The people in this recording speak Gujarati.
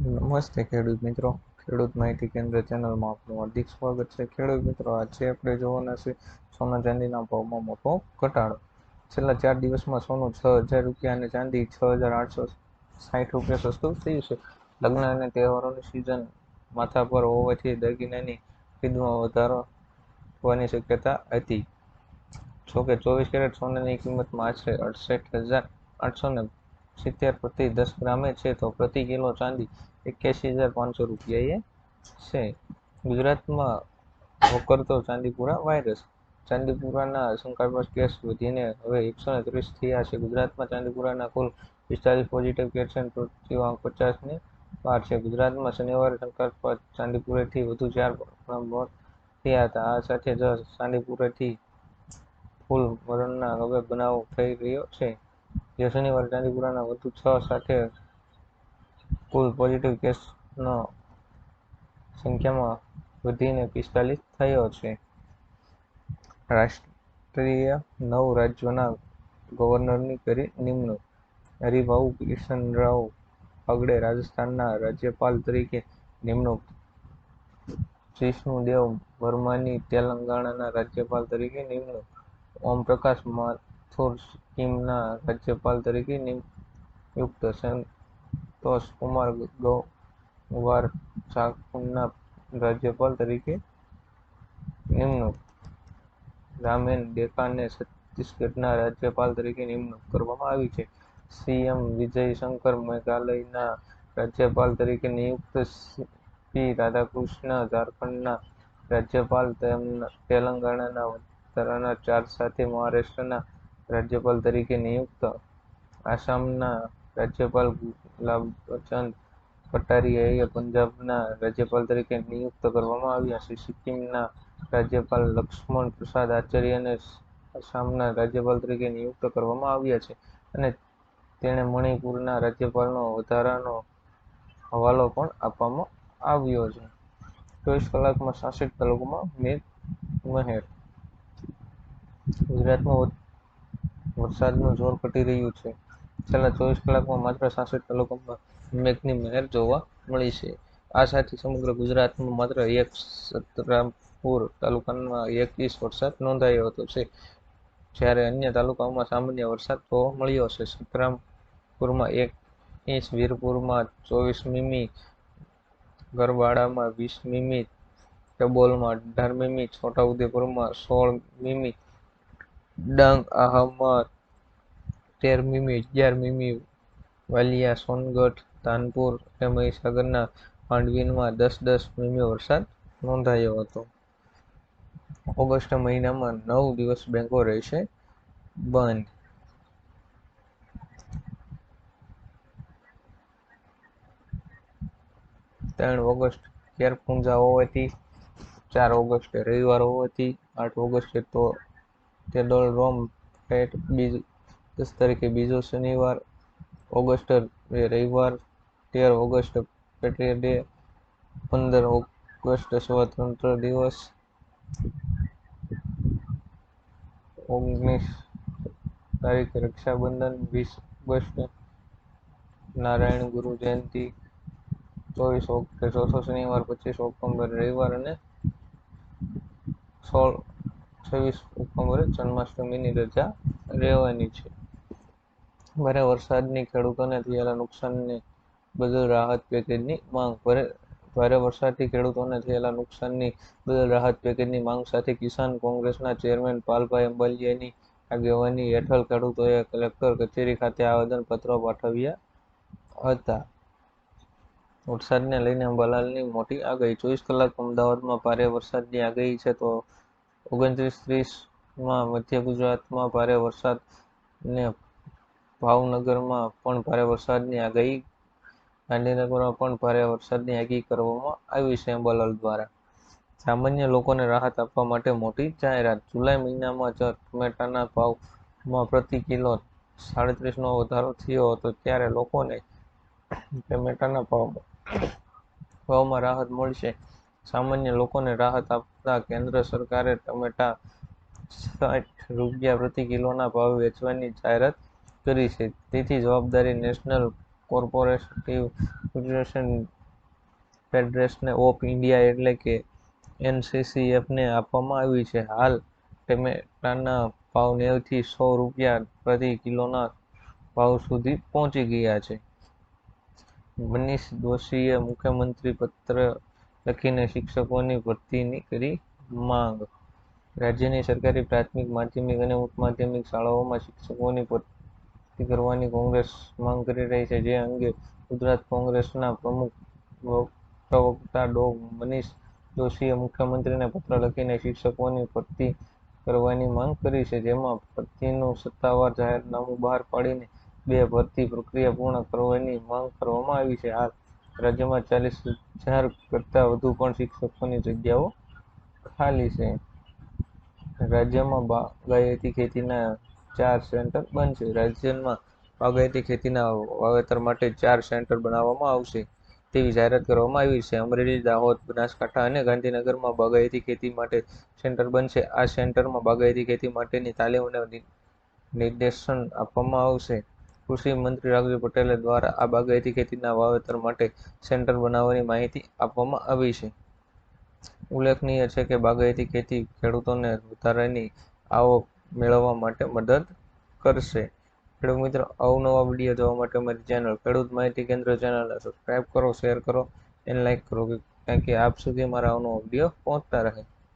નમસ્તે, ખેડૂત મિત્રો. ખેડૂત માહિતી કેન્દ્ર ચેનલમાં આપનું હાર્દિક સ્વાગત છે. ખેડૂત મિત્રો, આજે આપણે જોવાના છે સોના ચાંદીના ભાવમાં મોટો ઘટાડો. છેલ્લા ચાર દિવસમાં સોનું છ હજાર રૂપિયા અને ચાંદી છ હજાર આઠસો સાઠ રૂપિયા સસ્તું થયું છે. લગ્ન અને તહેવારોની સિઝન માથા પર હોવાથી દાગીનાની ખરીદમાં વધારો થવાની શક્યતા હતી. જોકે ચોવીસ કેરેટ સોનાની કિંમતમાં આશરે અડસઠ હજાર આઠસો ને સિત્તેર પ્રતિ દસ ગ્રામે છે તો પ્રતિ કિલો ચાંદી એક્યાસી હજાર પાંચસો રૂપિયાએ છે. ગુજરાતમાં વકરતો ચાંદીપુરા વાયરસ. ચાંદીપુરાના શંકાસ્પદ કેસ વધીને હવે એકસો ને ત્રીસ થયા છે. ગુજરાતમાં ચાંદીપુરાના કુલ પિસ્તાલીસ પોઝિટિવ કેસ મૃત્યુઆંક પચાસની પાર છે. ગુજરાતમાં શનિવારે શંકાસ્પદ ચાંદીપુરેથી વધુ ચાર મોત થયા હતા. આ સાથે જ ચાંદીપુરેથી ફૂલ મરણના હવે બનાવ થઈ રહ્યો છે. જે શનિવારે ચાંદીપુરાના વધુ છ સાથે કુલ પોઝિટિવ કેસનો સંખ્યામાં વધીને પિસ્તાલીસ થયો છે. રાષ્ટ્રીય નવ રાજ્યોના ગવર્નરની કરી નિમણૂક. હરિભાઉ કિશનરાવ આગડે રાજસ્થાનના રાજ્યપાલ તરીકે નિમણૂક. દેવ વર્માની તેલંગાણાના રાજ્યપાલ તરીકે નિમણૂક. ઓમ પ્રકાશ માથુર સિક્કિમના રાજ્યપાલ તરીકે નિયુક્ત સંતોષ કુમાર ગંગવાર ચાકુના રાજ્યપાલ તરીકે નિમણૂક. રામેન ડેકાને છત્તીસગઢના રાજ્યપાલ તરીકે નિમણૂક કરવામાં આવી છે. સીએમ વિજય મેઘાલયના રાજ્યપાલ તરીકે નિયુક્ત પી રાધાકૃષ્ણ ઝારખંડના રાજ્યપાલ તેમના તેલંગાણાના વધારાના ચાર્જ સાથે મહારાષ્ટ્રના રાજ્યપાલ તરીકે નિયુક્ત આસામના રાજ્યપાલ ગુલાબચંદ કટારિયાએ પંજાબના રાજ્યપાલ તરીકે નિયુક્ત કરવામાં આવ્યા. છે સિક્કિમના રાજ્યપાલ લક્ષ્મણ પ્રસાદ આચાર્યને આસામના રાજ્યપાલ તરીકે નિયુક્ત કરવામાં આવ્યા છે અને તેણે મણિપુરના રાજ્યપાલનો વધારાનો હવાલો પણ આપવામાં આવ્યો છે. ચોવીસ કલાકમાં સાસઠ તાલુકામાં મેઘ મહેર ગુજરાતમાં વરસાદનું જોર ઘટી રહ્યું છે. છેલ્લા ચોવીસ કલાકમાં માત્ર સાસઠ તાલુકામાં મેઘની મહેર જોવા મળી છે. આ સાથે સમગ્ર ગુજરાતમાં માત્ર એક સતરામપુર તાલુકામાં એક ઇંચ વરસાદ નોંધાયો હતો છે. જ્યારે અન્ય તાલુકાઓમાં સામાન્ય વરસાદ જોવા મળ્યો છે. સતરામપુરમાં એક ઇંચ, વીરપુરમાં ચોવીસ મીમી, ગરબાડામાં વીસ મીમી ડબોલમાં અઢાર મીમી, છોટાઉદેપુરમાં સોળ મીમી ડાંગ આહામાં તેર મીમી અગિયાર મીમી વાલિયા, સોનગઢ, તાનપુર અને મહીસાગરના માંડવીમાં દસ દસ મીમી વરસાદ નોંધાયો હતો. ઓગસ્ટ મહિનામાં નવ દિવસ બેંકો રહેશે બંધ. ત્રણ ઓગસ્ટ કેરપુંજા હોવાથી, ચાર ઓગસ્ટે રવિવાર હોવાથી, આઠ ઓગસ્ટે તો તેડોલ રોમ ફેટ બીજ દસ તારીખે બીજો શનિવાર ઓગસ્ટ રવિવાર, તેર ઓગસ્ટ પેટ્રિયર ડે, પંદર ઓગસ્ટ સ્વતંત્ર દિવસ, ઓગણીસ તારીખે રક્ષાબંધન, વીસ ઓગસ્ટ નારાયણ ગુરુ જયંતિ, ચોવીસ ઓક્ટોબર ચોથો શનિવાર, પચીસ ઓક્ટોબર રવિવાર અને સોળ છવ્વીસ ઓક્ટોબરે જન્માષ્ટમીની રજા રહેવાની છે. ભારે વરસાદની ખેડૂતોને થયેલા નુકસાનને બદલ રાહત પેકેજની માંગ. ભારે વરસાદથી ખેડૂતોને થયેલા નુકસાનની બદલ રાહત પેકેજની માંગ સાથે કિસાન કોંગ્રેસના ચેરમેન પાલભાઈ અંબાલિયાની આગેવાની હેઠળ ખેડૂતોએ કલેક્ટર કચેરી ખાતે આવેદનપત્રો પાઠવ્યા હતા. વરસાદને લઈને અંબાલાલની મોટી આગાહી. ચોવીસ કલાક અમદાવાદમાં ભારે વરસાદની આગાહી છે તો ઓગણત્રીસ ત્રીસમાં મધ્ય ગુજરાતમાં ભારે વરસાદ ને ભાવનગરમાં પણ ભારે વરસાદની આગાહી. ગાંધીનગરમાં પણ ભારે વરસાદની આગાહી કરવામાં આવી છે અંબાલાલ દ્વારા. સામાન્ય લોકોને રાહત આપવા માટે મોટી જાહેરાત. જુલાઈ મહિનામાં જ ટમેટાના ભાવમાં પ્રતિ કિલો સાડત્રીસનો વધારો થયો હતો, ત્યારે લોકોને ટમેટાના ભાવમાં ભાવમાં રાહત મળશે. સામાન્ય લોકોને રાહત આપતા કેન્દ્ર સરકારે ટમેટા સાઠ રૂપિયા પ્રતિ કિલોના ભાવ વેચવાની જાહેરાત કરી છે. તેથી જવાબદારી national cooperative federation federation of India એટલે કે એનસીસીએફને આપવામાં આવી છે. હાલ ટમેટાના ભાવ નેવથી સો રૂપિયા પ્રતિ કિલોના ભાવ સુધી પહોંચી ગયા છે. મનીષ દોશીએ મુખ્યમંત્રી પત્ર લખીને શિક્ષકોની ભરતીની કરી માંગ. રાજ્યની સરકારી પ્રાથમિક, માધ્યમિક અને ઉચ્ચ માધ્યમિક શાળાઓમાં શિક્ષકોની ભરતી કરવાની કોંગ્રેસ માંગ કરી રહી છે. જે અંગે ગુજરાત કોંગ્રેસના પ્રમુખ પ્રવક્તા ડો. મનીષ જોશીએ મુખ્યમંત્રીને પત્ર લખીને શિક્ષકોની ભરતી કરવાની માંગ કરી છે, જેમાં ભરતીનું સત્તાવાર જાહેરનામું બહાર પાડીને બે ભરતી પ્રક્રિયા પૂર્ણ કરવાની માંગ કરવામાં આવી છે. હાલ રાજ્યમાં ચાલીસ હજાર કરતાં વધુ પણ શિક્ષકોની જગ્યાઓ ખાલી છે. રાજ્યમાં બાગાયતી ખેતીના ચાર સેન્ટર બનશે રાજ્યમાં બાગાયતી ખેતીના વાવેતર માટે ચાર સેન્ટર બનાવવામાં આવશે તેવી જાહેરાત કરવામાં આવી છે. અમરેલી, દાહોદ, બનાસકાંઠા અને ગાંધીનગરમાં બાગાયતી ખેતી માટે સેન્ટર બનશે આ સેન્ટરમાં બાગાયતી ખેતી માટેની તાલીમ અને નિર્દેશન આપવામાં આવશે. કૃષિ મંત્રી રાઘવજી પટેલ દ્વારા આ બાગાયતી ખેતીના વાવેતર માટે સેન્ટર બનાવવાની માહિતી આપવામાં આવી છે. ઉલ્લેખનીય છે કે બાગાયતી ખેતી ખેડૂતોને વધારાની આવક મેળવવા માટે મદદ કરશે. ખેડૂત મિત્રો અવનવા વીડિયો જોવા માટે અમારી ચેનલ ખેડૂત માહિતી કેન્દ્ર ચેનલને સબસ્ક્રાઇબ કરો શેર કરો અને લાઇક કરો. કે આપ સુધી મારા અવનવા વીડિયો પહોંચતા રહે.